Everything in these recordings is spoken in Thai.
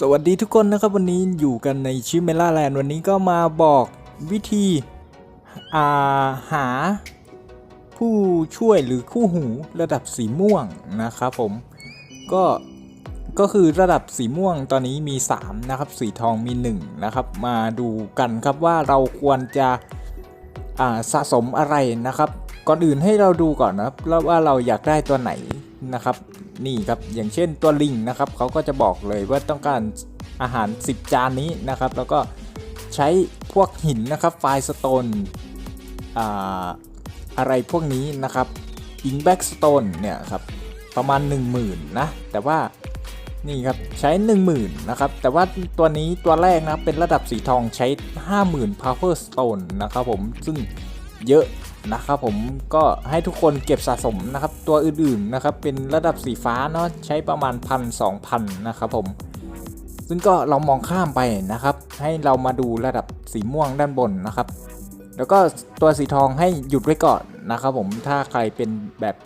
สวัสดีทุกคนนะครับวันนี้อยู่กันในชิเมล่าแลนด์วันนี้ก็มาบอกวิธีาหาผู้ช่วยหรือคู่หูระดับสีม่วงนะครับผมก็ก็คือระดับสีม่วงตอนนี้มี 3 นะครับ สีทองมี 1 นะครับ มาดูกันครับว่าเราควรจะสะสมอะไรนะครับ ก่อนอื่นให้เราดูก่อนนะครับแล้วว่าเราอยากได้ตัวไหนนะครับ นี่ครับอย่างเช่นตัวลิงนะครับเขาก็จะบอกเลยว่าต้องการอาหาร 10 จานนี้นะครับ แล้วก็ใช้พวกหินนะครับไฟสโตนอะไรพวกนี้นะครับอิงแบ็กสโตนเนี่ยครับประมาณ 10,000นะแต่ว่านี่ครับใช้ 10,000นะครับแต่ว่าตัวนี้ตัวแรกนะเป็นระดับสีทองใช้ 50,000 Power Stone นะครับผมซึ่งเยอะ นะครับผมก็ให้ทุกคนเก็บสะสมนะครับ ตัวอื่นๆนะครับ เป็นระดับสีฟ้าเนาะใช้ประมาณพันสองพันนะครับผม ซึ่งก็เรามองข้ามไปนะครับ ให้เรามาดูระดับสีม่วงด้านบนนะครับ แล้วก็ตัวสีทองให้หยุดไว้ก่อนนะครับผมถ้าใครเป็นแบบ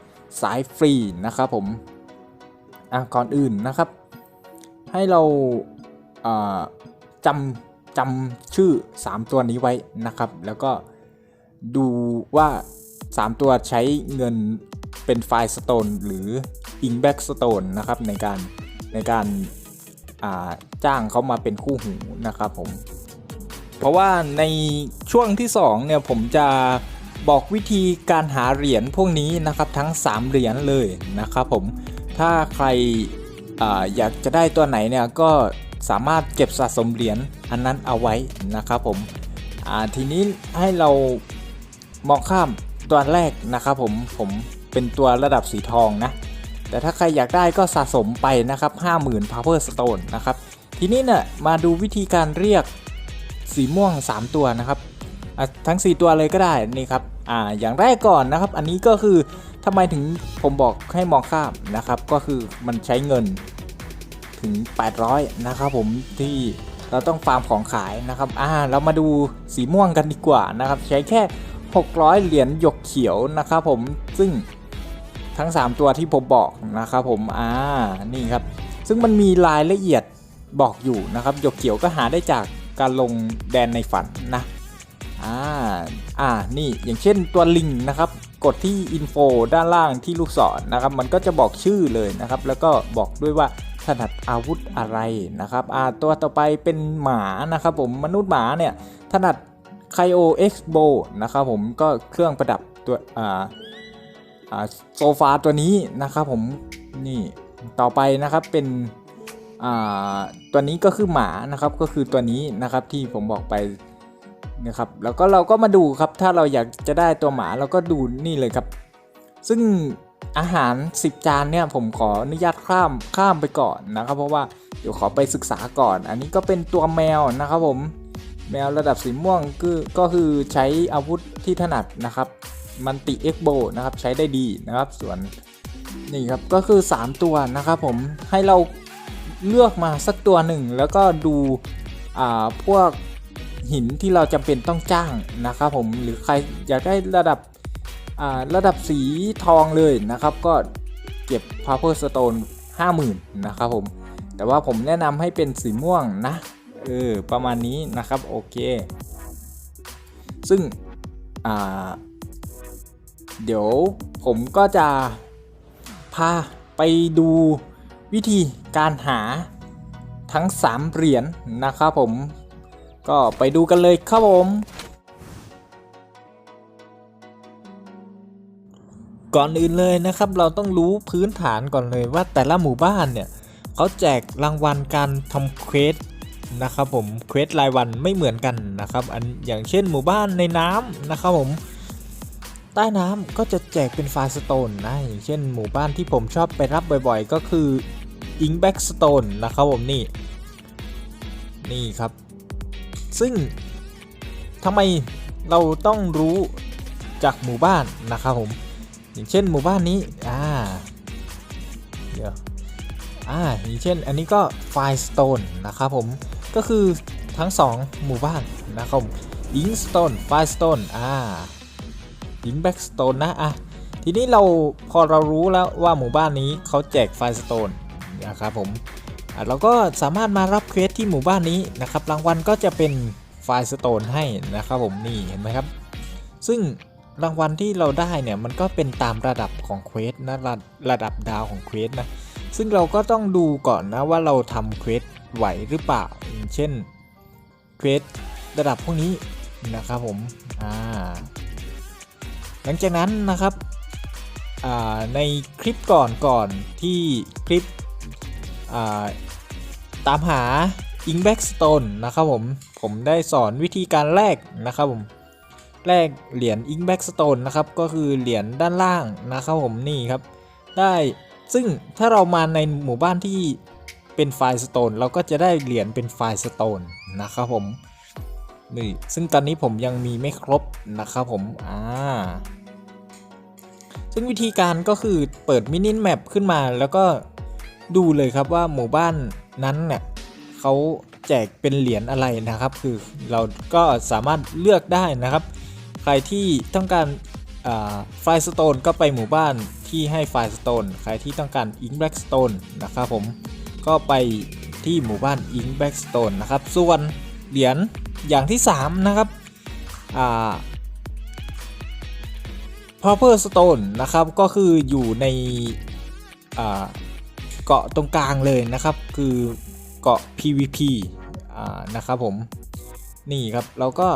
สายฟรีนะครับผมอะก่อนอื่นนะครับ ให้เราจำจำชื่อ 3 ตัวนี้ไว้นะครับ แล้วก็ ดูว่า 3 ตัวใช้เงินเป็นไฟล์สโตนหรือ i n b a c k Stone นะครับในการในการาจ้างเขามาเป็นคู่หูนะครับผม เพราะว่าในช่วงที่ 2 เนี่ย ผมจะบอกวิธีการหาเหรียญพวกนี้นะครับทั้ง 3 เหรียญเลยนะครับผม ถ้าใครออยากจะได้ตัวไหนเนี่ยก็สามารถเก็บสะสมเหรียญอันนั้นเอาไว้นะครับผมทีนี้ให้เรา มองข้ามตัวแรกนะครับผมผมเป็นตัวระดับสีทองนะ แต่ถ้าใครอยากได้ก็สะสมไปนะครับ 50,000 Power Stone นะครับ ทีนี้เนี่ยมาดูวิธีการเรียกสีม่วง 3 ตัวนะครับทั้ง 4 ตัวเลยก็ได้นี่ครับอ่าอย่างแรกก่อนนะครับ อันนี้ก็คือทำไมถึงผมบอกให้มองข้ามนะครับ ก็คือมันใช้เงินถึง 800 นะครับผมที่เราต้องฟาร์มของขายนะครับอ่าเรามาดูสีม่วงกันดีกว่านะครับ ใช้แค่ 600 เหรียญหยกเขียวนะครับผมซึ่งทั้ง 3 ตัวที่ผมบอกนะครับผมอ่านี่ครับ ซึ่งมันมีรายละเอียดบอกอยู่นะครับหยกเขียวก็หาได้จากการลงแดนในฝันนะอ่าอ่านี่อย่างเช่นตัวลิงนะครับกดที่อินโฟด้านล่างที่ลูกศรนนะครับ มันก็จะบอกชื่อเลยนะครับ แล้วก็บอกด้วยว่าถนัดอาวุธอะไรนะครับอ่าตัวต่อไปเป็นหมานะครับผมมนุษย์หมาเนี่ยถนัด ไคโอเอ็กซ์โบนะครับผมก็เครื่องประดับตัวอ่าอ่าโซฟาตัวนี้นะครับผมนี่ต่อไปนะครับเป็นอ่าตัวนี้ก็คือหมานะครับก็คือตัวนี้นะครับที่ผมบอกไปนะครับแล้วก็เราก็มาดูครับถ้าเราอยากจะได้ตัวหมาเราก็ดูนี่เลยครับ ซึ่งอาหาร 10 จานเนี่ยผมขออนุญาตข้ามข้ามไปก่อนนะครับ เพราะว่าเดี๋ยวขอไปศึกษาก่อน อันนี้ก็เป็นตัวแมวนะครับผม แมวระดับสีม่วงก็คือใช้อาวุธที่ถนัดนะครับมันติเอ็กโบนะครับใช้ได้ดีนะครับส่วนนี่ครับก็คือ 3 ตัวนะครับผมให้เราเลือกมาสักตัวหนึ่งแล้วก็ดูอ่าพวกหินที่เราจำเป็นต้องจ้างนะครับผมหรือใครอยากได้ระดับอ่าระดับสีทองเลยนะครับ ก็เก็บ Power Stone 50,000 นะครับผม แต่ว่าผมแนะนำให้เป็นสีม่วงนะ เออประมาณนี้นะครับโอเค ซึ่งอ่าเดี๋ยวผมก็จะพาไปดูวิธีการหาทั้ง 3 เหรียญนะครับผมก็ไปดูกันเลยครับผม ก่อนอื่นเลยนะครับเราต้องรู้พื้นฐานก่อนเลยว่าแต่ละหมู่บ้านเนี่ยเขาแจกรางวัลการทำเควส นะครับผมเควสรายวันไม่เหมือนกันนะครับอันอย่างเช่นหมู่บ้านในน้ำนะครับผมใต้น้ำก็จะแจกเป็นไฟสโตนนะอย่างเช่นหมู่บ้านที่ผมชอบไปรับบ่อยๆ ก็คืออิงแบ็กสโตนนะครับผมนี่นี่ครับ ซึ่งทำไมเราต้องรู้จากหมู่บ้านนะครับผมอย่างเช่นหมู่บ้านนี้อ่าเดี๋ยวอ่าอย่างเช่นอันนี้ก็ไฟสโตนนะครับผม ก็คือทั้ง 2 หมู่บ้านนะครับยิงสโตนไฟสโตนอ่ายิงแบ็กสโตนนะอะทีนี้เราพอเรารู้แล้วว่าหมู่บ้านนี้เขาแจกไฟสโตนนะครับผมเราก็สามารถมารับเควสที่หมู่บ้านนี้นะครับรางวัลก็จะเป็นไฟสโตนให้นะครับผมนี่เห็นไหมครับ ซึ่งรางวัลที่เราได้เนี่ยมันก็เป็นตามระดับของเควสนะระระดับดาวของเควสนะซึ่งเราก็ต้องดูก่อนนะว่าเราทำเควส ไหวหรือเปล่าอย่างเช่นเควสระดับพวกนี้นะครับผมอ่าหลังจากนั้นนะครับในคลิปก่อนก่อนที่คลิปตามหา i n k b a c k Stone นะครับผม ผมได้สอนวิธีการแลกนะครับผมแลกเหรียญ i n k b a c k Stone นะครับ ก็คือเหรียญด้านล่างนะครับผมนี่ครับ ได้ซึ่งถ้าเรามาในหมู่บ้านที่ เป็นไฟล์สโตนเราก็จะได้เหรียญเป็นไฟล์สโตนนะครับผมนี่ซึ่งตอนนี้ผมยังมีไม่ครบนะครับผมอ่าซึ่งวิธีการก็คือเปิดมินิแมปขึ้นมาแล้วก็ดูเลยครับว่าหมู่บ้านนั้นเนี่ยเขาแจกเป็นเหรียญอะไรนะครับ คือเราก็สามารถเลือกได้นะครับ ใครที่ต้องการไฟสโตนก็ไปหมู่บ้านที่ให้ไฟสโตนใครที่ต้องการอิงแบล็กสโตนนะครับผม ก็ไปที่หมู่บ้านอิงแบ็กสโตนนะครับ ส่วนเหรียญอย่างที่ 3 นะครับอ่า Proper Stone นะครับ ก็คืออยู่ในเกาะตรงกลางเลยนะครับ คือเกาะ PVP นะครับผม นี่ครับ เราก็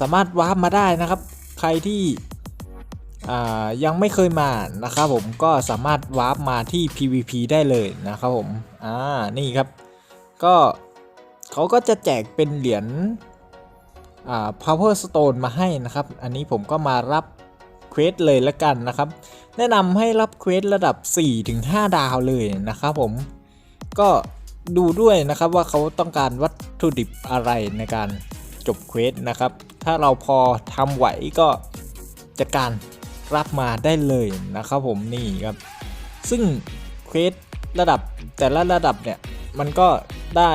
สามารถวาร์ปมาได้นะครับ ใครที่ ยังไม่เคยมานะครับผมก็สามารถวาร์ปมาที่ PVP ได้เลยนะครับผมอ่านี่ครับ ก็เขาก็จะแจกเป็นเหรียญอ่า Power Stone มาให้นะครับ อันนี้ผมก็มารับเควสเลยละกันนะครับ แนะนำให้รับเควสระดับ 4-5 ดาวเลยนะครับผมก็ดูด้วยนะครับว่าเขาต้องการวัตถุดิบอะไรในการจบเควสนะครับ ถ้าเราพอทำไหวก็จัดการ รับมาได้เลยนะครับผมนี่ครับ ซึ่งเควสระดับแต่ละระดับเนี่ยมันก็ได้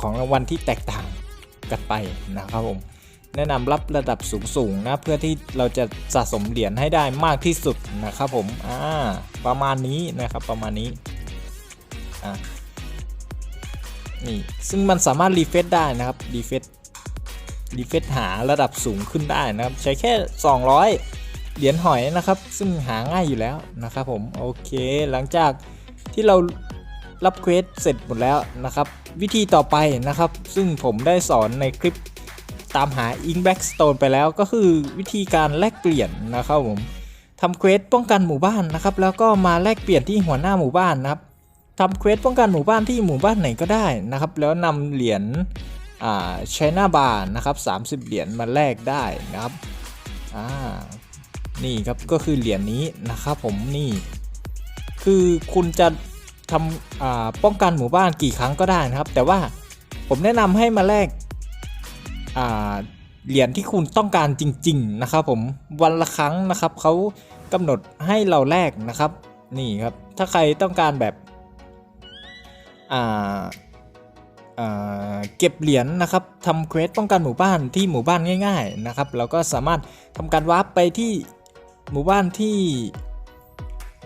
ของรางวัลที่แตกต่างกันไปนะครับผมแนะนำรับระดับสูงๆนะเพื่อที่เราจะสะสมเหรียญให้ได้มากที่สุดนะครับผมอ่าประมาณนี้นะครับประมาณนี้อ่านี่ซึ่งมันสามารถรีเฟซได้นะครับรีเฟซรีเฟซหาระดับสูงขึ้นได้นะครับ ใช้แค่ 200 เหรียญหอยนะครับ ซึ่งหาง่ายอยู่แล้วนะครับผมโอเค หลังจากที่เรารับเควสเสร็จหมดแล้วนะครับ วิธีต่อไปนะครับ ซึ่งผมได้สอนในคลิปตามหา Ink Back Stone ไปแล้วก็คือวิธีการแลกเปลี่ยนนะครับผมทำเควสป้องกันหมู่บ้านนะครับ แล้วก็มาแลกเปลี่ยนที่หัวหน้าหมู่บ้านนะครับทำเควสป้องกันหมู่บ้านที่หมู่บ้านไหนก็ได้นะครับ แล้วนำเหรียญอ่าชน่าบาร์นะครับ30 เหรียญมาแลกได้นะครับอ่า นี่ครับก็คือเหรียญนี้นะครับผมนี่ คือคุณจะทำป้องกันหมู่บ้านกี่ครั้งก็ได้นะครับ แต่ว่าผมแนะนำให้มาแลกเหรียญที่คุณต้องการจริง ๆ นะครับ ผมวันละครั้งนะครับเขากำหนดให้เราแลกนะครับ นี่ครับ ถ้าใครต้องการแบบเก็บเหรียญนะครับทำเควสป้องกันหมู่บ้านที่หมู่บ้านง่าย ๆ นะครับ เราก็สามารถทำการวาร์ปไปที่ หมู่บ้านที่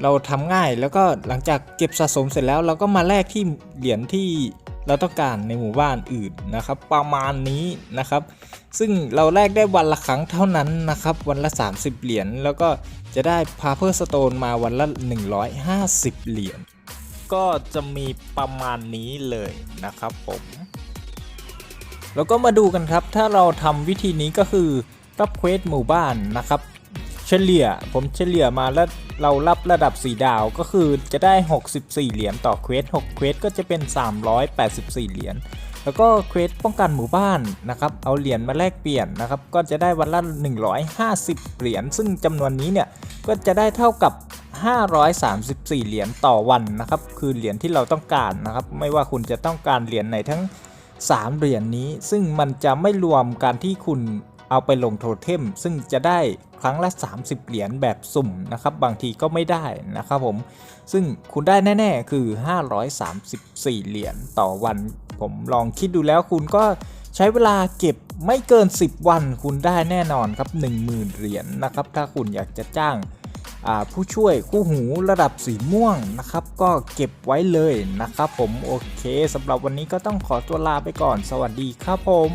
เราทำง่ายแล้วก็หลังจากเก็บสะสมเสร็จแล้วเราก็มาแลกที่เหรียญที่เราต้องการในหมู่บ้านอื่นนะครับ ประมาณนี้นะครับ ซึ่งเราแลกได้วันละครั้งเท่านั้นนะครับ วันละ 30 เหรียญแล้วก็จะได้พาเพอร์สโตนมาวันละ 150 เหรียญก็จะมีประมาณนี้เลยนะครับผมแล้วก็มาดูกันครับ ถ้าเราทำวิธีนี้ก็คือรับเควสหมู่บ้านนะครับ เฉลี่ยผมเฉลี่ยมาแล้วเรารับระดับ 4 ดาวก็คือจะได้ 64 เหรียญต่อเควส6เควสก็จะเป็น 384 เหรียญแล้วก็เควสป้องกันหมู่บ้านนะครับเอาเหรียญมาแลกเปลี่ยนนะครับก็จะได้วันละ 150 เหรียญซึ่งจำนวนนี้เนี่ยก็จะได้เท่ากับ 534 เหรียญต่อวันนะครับคือเหรียญที่เราต้องการนะครับไม่ว่าคุณจะต้องการเหรียญไหนทั้ง 3 เหรียญนนี้ ซึ่งมันจะไม่รวมการที่คุณ เอาไปลงโทเทมซึ่งจะได้ครั้งละ 30 เหรียญแบบสุ่มนะครับ บางทีก็ไม่ได้นะครับผม ซึ่งคุณได้แน่ ๆ คือ 534 เหรียญต่อวัน ผมลองคิดดูแล้วคุณก็ใช้เวลาเก็บไม่เกิน 10 วันคุณได้แน่นอนครับ 10,000 เหรียญนนะครับ ถ้าคุณอยากจะจ้างผู้ช่วยคู่หูระดับสีม่วงนะครับ ก็เก็บไว้เลยนะครับผมโอเคสำหรับวันนี้ก็ต้องขอตัวลาไปก่อน สวัสดีครับผม